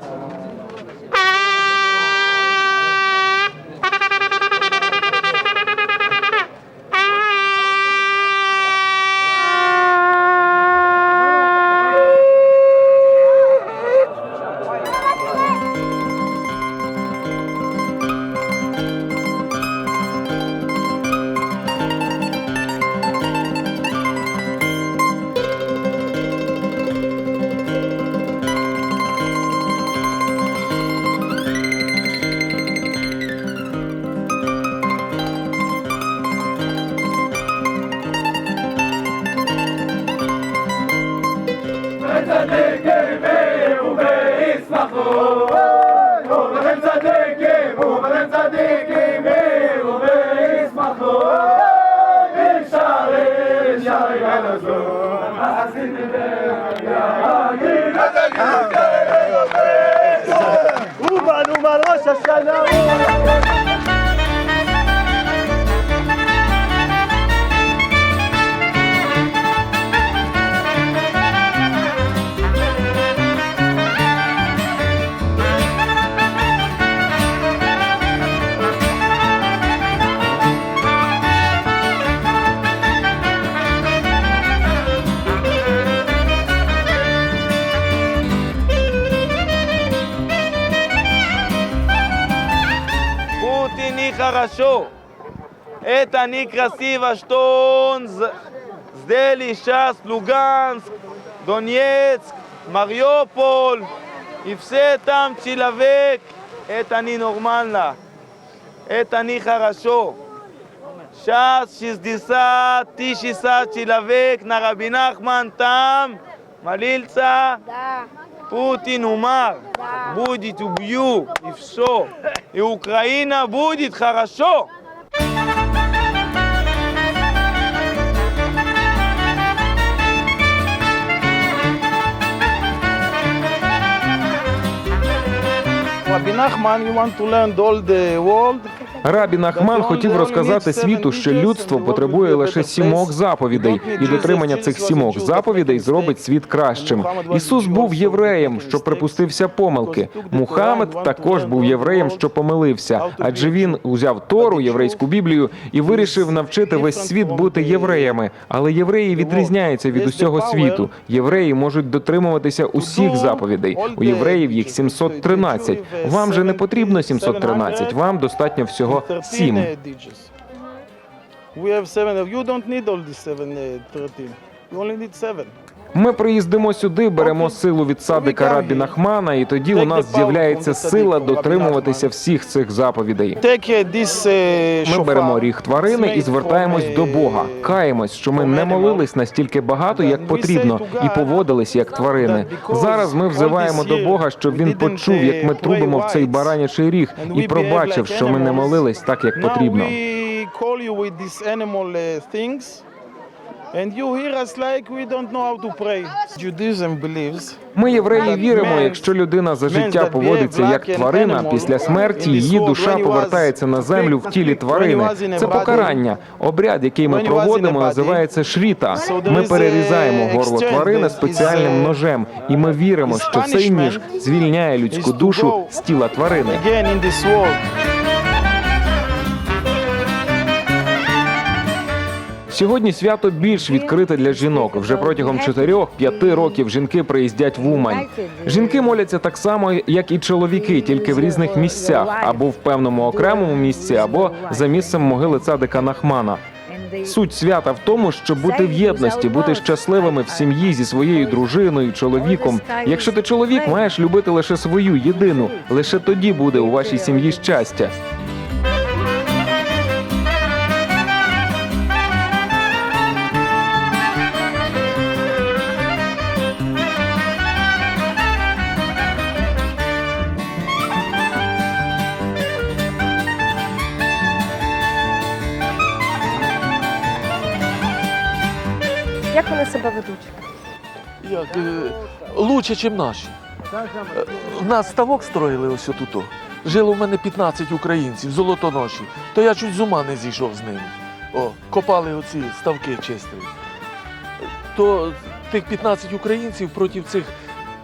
Bye. צדיקים וישמחו. אומרים צדיקים, אומרים צדיקים וישמחו. נשארים, נשארים אל הזו. חסידים ויגיד הצדיקים ובנו מראש השנה. Это некрасиво, что он сделали сейчас Луганск, Донецк, Мариуполь. И все там человек. Это ненормально. Это нехорошо. Сейчас 60 тысяч человек на Раби Нахман там молился. Да. Путин умар, будет убью, и все. И Украина будет хорошо. Rabbi Nachman, you want to learn all the world? Рабі Нахман хотів розказати світу, що людство потребує лише сімох заповідей, і дотримання цих сімох заповідей зробить світ кращим. Ісус був євреєм, що припустився помилки. Мухаммед також був євреєм, що помилився, адже він узяв Тору, єврейську Біблію, і вирішив навчити весь світ бути євреями. Але євреї відрізняються від усього світу. Євреї можуть дотримуватися усіх заповідей. У євреїв їх 713. Вам же не потрібно 713, вам достатньо всього 13 сім. uh, digits. We have seven. You don't need all these seven, uh, 13. You only need seven. Ми приїздимо сюди, беремо силу від садика Рабі Нахмана, і тоді у нас з'являється сила дотримуватися всіх цих заповідей. Uh, Ми беремо ріг тварини і звертаємось до Бога. Каємось, що ми не молились настільки багато, як потрібно, і поводились як тварини. Зараз ми взиваємо до Бога, щоб він почув, як ми трубимо в цей баранячий ріг, і пробачив, що ми не молились так, як потрібно. Call you with these animal uh, things. And you hear us like we don't know how to pray. Judaism believes Ми, євреї, віримо, якщо людина за життя поводиться як тварина, після смерті її душа повертається на землю в тілі тварини. Це покарання. Обряд, який ми проводимо, називається шріта. Ми перерізаємо горло тварини спеціальним ножем, і ми віримо, що цей ніж звільняє людську душу з тіла тварини. Сьогодні свято більш відкрите для жінок. Вже протягом 4-5 років жінки приїздять в Умань. Жінки моляться так само, як і чоловіки, тільки в різних місцях, або в певному окремому місці, або за місцем могили цадика Нахмана. Суть свята в тому, щоб бути в єдності, бути щасливими в сім'ї зі своєю дружиною, чоловіком. Якщо ти чоловік, маєш любити лише свою єдину. Лише тоді буде у вашій сім'ї щастя. Як вони себе ведуть? Як, е, лучше, ніж наші. Е, В нас ставок строїли ось отут. Жило в мене 15 українців, золотоноші. То я чуть з ума не зійшов з ними. О, копали оці ставки чистили. То тих 15 українців проти цих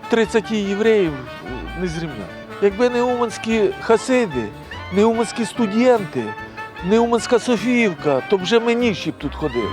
30 євреїв, не зрівняти. Якби не уманські хасиди, не уманські студенти, не уманська Софіївка, то вже ми ніші б тут ходили.